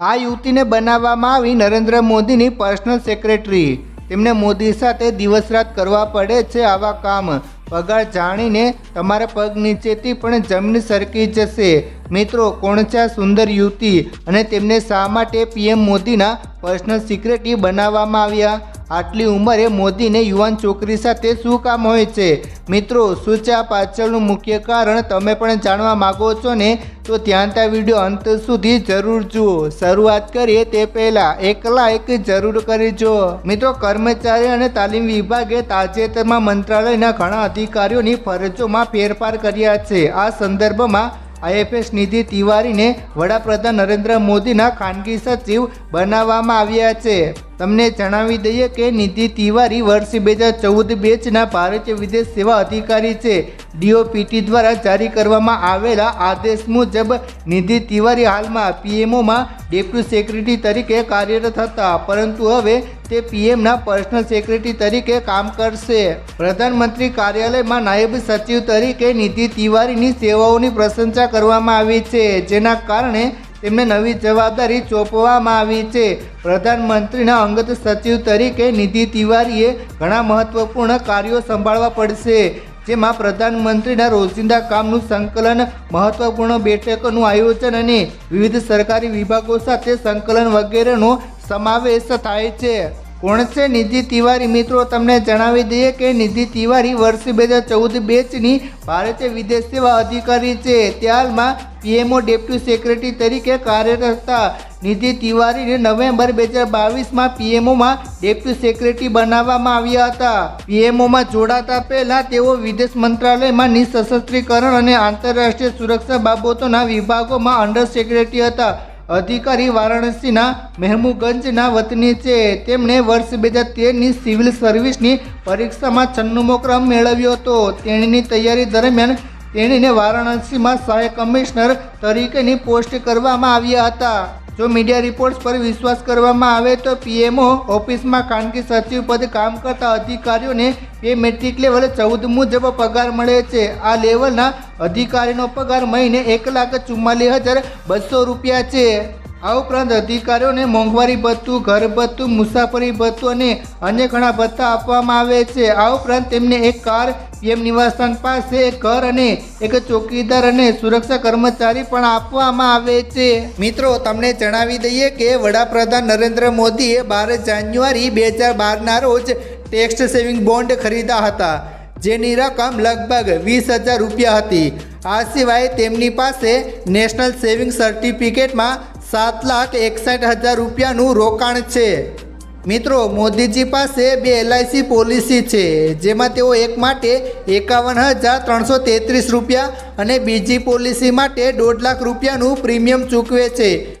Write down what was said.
આ યુવતીને બનાવવામાં આવી નરેન્દ્ર મોદીની પર્સનલ સેક્રેટરી. તેમને મોદી સાથે દિવસ રાત કરવા પડે છે આવા કામ. પગાર જાણીને તમારા પગ નીચેથી પણ જમીન સરકી જશે. મિત્રો કોણ છે આ સુંદર યુવતી અને તેમને શા માટે પીએમ મોદીના પર્સનલ સિક્રેટરી બનાવવામાં આવ્યા? આટલી ઉંમરે મોદીને યુવાન છોકરી સાથે શું કામ હોય છે? મિત્રો, શું છે આ પાછળનું મુખ્ય કારણ? તમે પણ જાણવા માગો છો ને? તો ત્યાં વીડિયો અંત સુધી જરૂર જુઓ. શરૂઆત કરીએ તે પહેલાં એક જરૂર જરૂર જુઓ મિત્રો, કર્મચારી અને તાલીમ વિભાગે તાજેતરમાં મંત્રાલયના ઘણા અધિકારીઓની ફરજોમાં ફેરફાર કર્યા છે. આ સંદર્ભમાં આઈએફએસ નિધિ તિવારીને વડાપ્રધાન નરેન્દ્ર મોદીના ખાનગી સચિવ બનાવવામાં આવ્યા છે. તમને જણાવી દઈએ કે નિધિ તિવારી વર્ષ બે હજાર ચૌદ બેચના ભારતીય વિદેશ સેવા અધિકારી છે. ડીઓપીટી દ્વારા જારી કરવામાં આવેલા આદેશ મુજબ નિધિ તિવારી હાલમાં પીએમઓમાં ડેપ્યુટી સેક્રેટરી તરીકે કાર્યરત હતા, પરંતુ હવે તે પીએમના પર્સનલ સેક્રેટરી તરીકે કામ કરશે. પ્રધાનમંત્રી કાર્યાલયમાં નાયબ સચિવ તરીકે નિધિ તિવારીની સેવાઓની પ્રશંસા કરવામાં આવી છે, જેના કારણે તેમને નવી જવાબદારી સોંપવામાં આવી છે. પ્રધાનમંત્રીના અંગત સચિવ તરીકે નિધિ તિવારીએ ઘણા મહત્વપૂર્ણ કાર્યો સંભાળવા પડશે, જેમાં પ્રધાનમંત્રીના રોજિંદા કામનું સંકલન, મહત્વપૂર્ણ બેઠકોનું આયોજન અને વિવિધ સરકારી વિભાગો સાથે સંકલન વગેરેનો સમાવેશ થાય છે. કોણ છે નિધિ તિવારી મિત્રો, તમને જણાવી દઈએ કે નિધિ તિવારી વર્ષ બે હજાર ચૌદ બેચની ભારતીય વિદેશ સેવા અધિકારી છે. ત્યારમાં પીએમઓ ડેપ્યુટી સેક્રેટરી તરીકે કાર્યરત હતા. નિધિ તિવારીને નવેમ્બર બે હજાર બાવીસમાં પીએમઓમાં ડેપ્યુટી સેક્રેટરી બનાવવામાં આવ્યા હતા. પીએમઓમાં જોડાતા પહેલા તેઓ વિદેશ મંત્રાલયમાં નિઃસશસ્ત્રીકરણ અને આંતરરાષ્ટ્રીય સુરક્ષા બાબતોના વિભાગોમાં અંડર સેક્રેટરી હતા. અધિકારી વારાણસીના મહેમુગંજના વતની છે. તેમણે વર્ષ બે હજાર તેરની સિવિલ સર્વિસની પરીક્ષામાં છન્નુમો ક્રમ મેળવ્યો હતો. તેણીની તૈયારી દરમિયાન તેણીને વારાણસીમાં સહાયક કમિશનર તરીકેની પોસ્ટ કરવામાં આવ્યા હતા. જો મીડિયા રિપોર્ટ્સ પર વિશ્વાસ કરવામાં આવે તો પીએમઓ ઓફિસમાં ખાનગી સચિવ પદે કામ કરતા અધિકારીઓને પે મેટ્રિક લેવલ ચૌદ મુજબ પગાર મળે છે. આ લેવલના અધિકારીનો પગાર મહિને એક લાખ ચુમ્માલીસ હજાર બસો રૂપિયા છે. આ ઉપરાંત અધિકારીઓને મોંઘવારી ભથ્થું, ઘર ભથ્થું, મુસાફરી ભથ્થું અને અન્ય ઘણા ભથ્થા આપવામાં આવે છે. આ ઉપરાંત તેમને એક કાર પીએમ નિવાસસ્થાન પાસે કર અને એક ચોકીદાર અને સુરક્ષા કર્મચારી પણ આપવામાં આવે છે. મિત્રો, તમને જણાવી દઈએ કે વડાપ્રધાન નરેન્દ્ર મોદીએ બાર જાન્યુઆરી બે હજાર બારના રોજ ટેક્સ સેવિંગ બોન્ડ ખરીદ્યા હતા, જેની રકમ લગભગ વીસ હજાર રૂપિયા હતી. આ સિવાય તેમની પાસે નેશનલ સેવિંગ સર્ટિફિકેટમાં સાત લાખ એકસઠ હજાર રૂપિયાનું રોકાણ છે. મિત્રો, મોદીજી પાસે બે એલઆઈસી પોલિસી છે, જેમાં તેઓ એક માટે એકાવન હજાર ત્રણસો તેત્રીસ રૂપિયા અને બીજી પોલિસી માટે દોઢ લાખ રૂપિયાનું પ્રીમિયમ ચૂકવે છે.